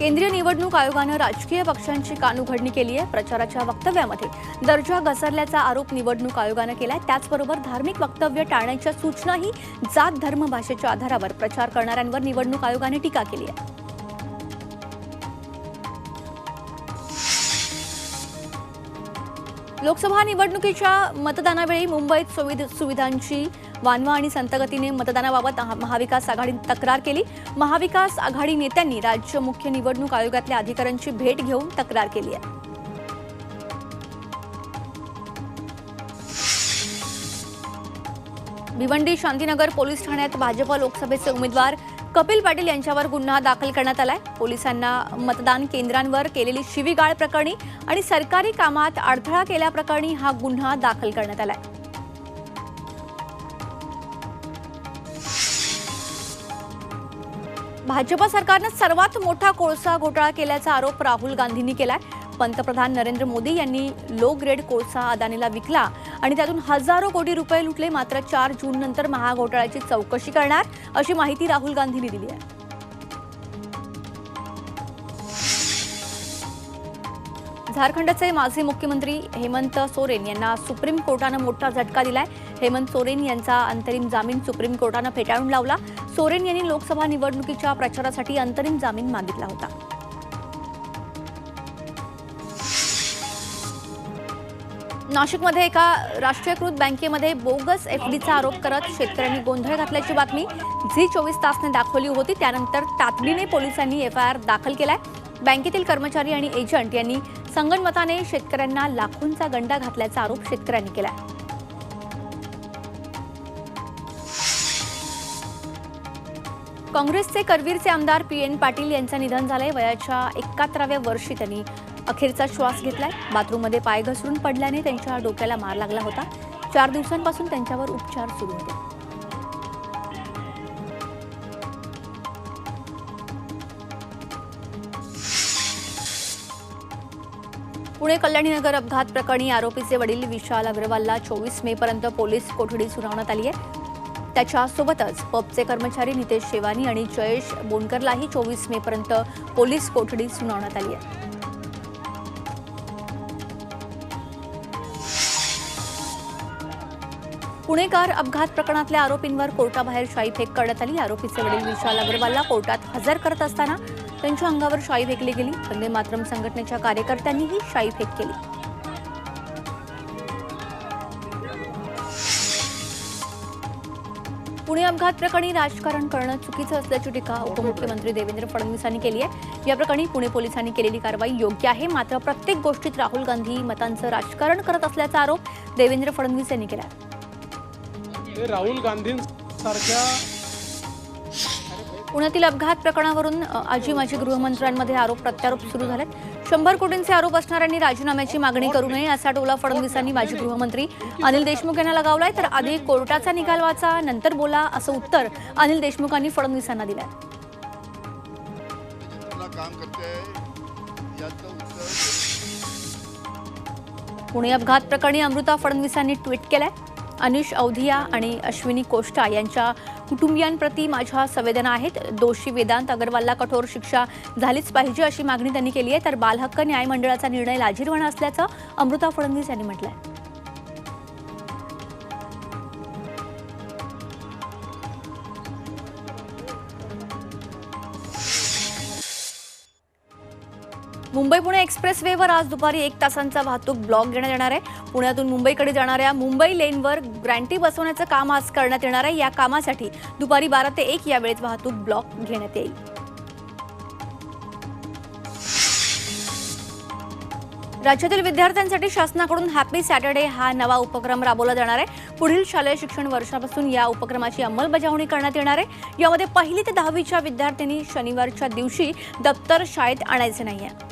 केंद्रीय निवडणूक आयोगानं राजकीय पक्षांची कानउघडणी केली आहे प्रचाराच्या वक्तव्यामध्ये. दर्जा घसरल्याचा आरोप निवडणूक आयोगानं केलाय. त्याचबरोबर धार्मिक वक्तव्य टाळण्याच्या सूचनाही जात धर्म भाषेच्या आधारावर प्रचार करणाऱ्यांवर निवडणूक आयोगाने टीका केली आहे. लोकसभा निवडणुकीच्या मतदानावेळी मुंबईत सुविध सुविधांची वानवा आणि संतगतीने मतदानाबाबत महाविकास आघाडीने तक्रार केली. महाविकास आघाडी नेत्यांनी राज्य मुख्य निवडणूक आयोगातल्या अधिकाऱ्यांची भेट घेऊन तक्रार केली आहे. भिवंडी शांतीनगर पोलीस ठाण्यात भाजप लोकसभेचे उमेदवार कपिल पाटील यांच्यावर गुन्हा दाखल करण्यात आलाय. पोलिसांना मतदान केंद्रांवर केलेली शिवीगाळ प्रकरणी आणि सरकारी कामात अडथळा केल्याप्रकरणी हा गुन्हा दाखल करण्यात आलाय. भाजप सरकारनं सर्वात मोठा कोळसा घोटाळा केल्याचा आरोप राहुल गांधींनी केलाय. पंतप्रधान नरेंद्र मोदी यांनी लो ग्रेड कोळसा अदानीला विकला आणि त्यातून हजारो कोटी रुपये लुटले मात्र चार जून नंतर महाघोटाळ्याची चौकशी करणार अशी माहिती राहुल गांधींनी दिली आहे. झारखंडचे माजी मुख्यमंत्री हेमंत सोरेन यांना सुप्रीम कोर्टानं मोठा झटका दिलाय. हेमंत सोरेन यांचा अंतरिम जामीन सुप्रीम कोर्टानं फेटाळून लावला. सोरेन यांनी लोकसभा निवडणुकीच्या प्रचारासाठी अंतरिम जामीन मागितला होता. नाशिकमध्ये एका राष्ट्रीयकृत बँकेमध्ये बोगस एफ डीचा आरोप करत शेतकऱ्यांनी गोंधळ घातल्याची बातमी झी चोवीस तासने दाखवली होती. त्यानंतर तातडीने पोलिसांनी एफआयआर दाखल केलाय. बँकेतील कर्मचारी आणि एजंट यांनी संगणमताने शेतकऱ्यांना लाखोंचा गंडा घातल्याचा आरोप शेतकऱ्यांनी केलाय. काँग्रेसचे करवीरचे आमदार पी एन पाटील यांचं निधन झालंय. वयाच्या एकाहत्तराव्या वर्षी त्यांनी. अखेरचा श्वास घेतलाय. बाथरूममध्ये पाय घसरून पडल्याने त्यांच्या डोक्याला मार लागला होता. चार दिवसांपासून त्यांच्यावर उपचार सुरू होते. पुणे कल्याणीनगर अपघात प्रकरणी आरोपीचे वडील विशाल अग्रवालला चोवीस मे पर्यंत पोलीस कोठडी सुनावण्यात आली आहे. त्याच्यासोबतच पबचे कर्मचारी नितेश शेवानी आणि जयेश बोनकरलाही चोवीस मे पर्यंत पोलीस कोठडी सुनावण्यात आली आहे. पुणेकार अपघात प्रकरणातल्या आरोपींवर कोर्टाबाहेर शाई फेक करण्यात आली. आरोपीचे वडील विशाल अग्रवालला कोर्टात हजर करत असताना त्यांच्या अंगावर शाई फेकली गेली. वंदे मातरम संघटनेच्या कार्यकर्त्यांनीही शाई फेक केली. पुणे अपघात प्रकरणी राजकारण करणं चुकीचं असल्याची टीका उपमुख्यमंत्री देवेंद्र फडणवीसांनी केली आहे. या प्रकरणी पुणे पोलिसांनी केलेली कारवाई योग्य आहे. मात्र प्रत्येक गोष्टीत राहुल गांधी मतांचं राजकारण करत असल्याचा आरोप देवेंद्र फडणवीस यांनी केला आहे हे राहुल गांधींसारख्या पुण्यातील अपघात प्रकरणावरून आजी माजी गृहमंत्र्यांमध्ये आरोप प्रत्यारोप सुरू झालेत. शंभर कोटींचे आरोप असणाऱ्यांनी राजीनाम्याची मागणी करू नये असा टोला फडणवीसांनी माजी गृहमंत्री अनिल देशमुख यांना लगावलाय. तर आधी कोर्टाचा निकाल वाचा नंतर बोला असं उत्तर अनिल देशमुखांनी फडणवीसांना दिलंय. तुला काम करते आहे याचं उत्तर पुणे अपघात प्रकरणी अमृता फडणवीसांनी ट्विट केलंय. अनिश अवधिया आणि अश्विनी कोष्टा यांच्या कुटुंबियांप्रती माझ्या संवेदना आहेत. दोषी वेदांत अगरवालला कठोर शिक्षा झालीच पाहिजे अशी मागणी त्यांनी केली आहे. तर बालहक्क न्यायमंडळाचा निर्णय लाजीरवाणा असल्याचं अमृता फडणवीस यांनी म्हटलं आहे मुंबई पुणे एक्सप्रेस वेवर आज दुपारी एक तासांचा वाहतूक ब्लॉक घेण्यात येणार आहे. पुण्यातून मुंबईकडे जाणाऱ्या मुंबई लेनवर ग्रँटी बसवण्याचं काम आज करण्यात येणार आहे. या कामासाठी दुपारी बारा ते एक या वेळेत वाहतूक ब्लॉक घेण्यात येईल. राज्यातील विद्यार्थ्यांसाठी शासनाकडून हॅपी सॅटर्डे हा नवा उपक्रम राबवला जाणार आहे. पुढील शालेय शिक्षण वर्षापासून या उपक्रमाची अंमलबजावणी करण्यात येणार आहे. यामध्ये पहिली ते दहावीच्या विद्यार्थ्यांनी शनिवारच्या दिवशी दप्तर शाळेत आणायचे नाही आहे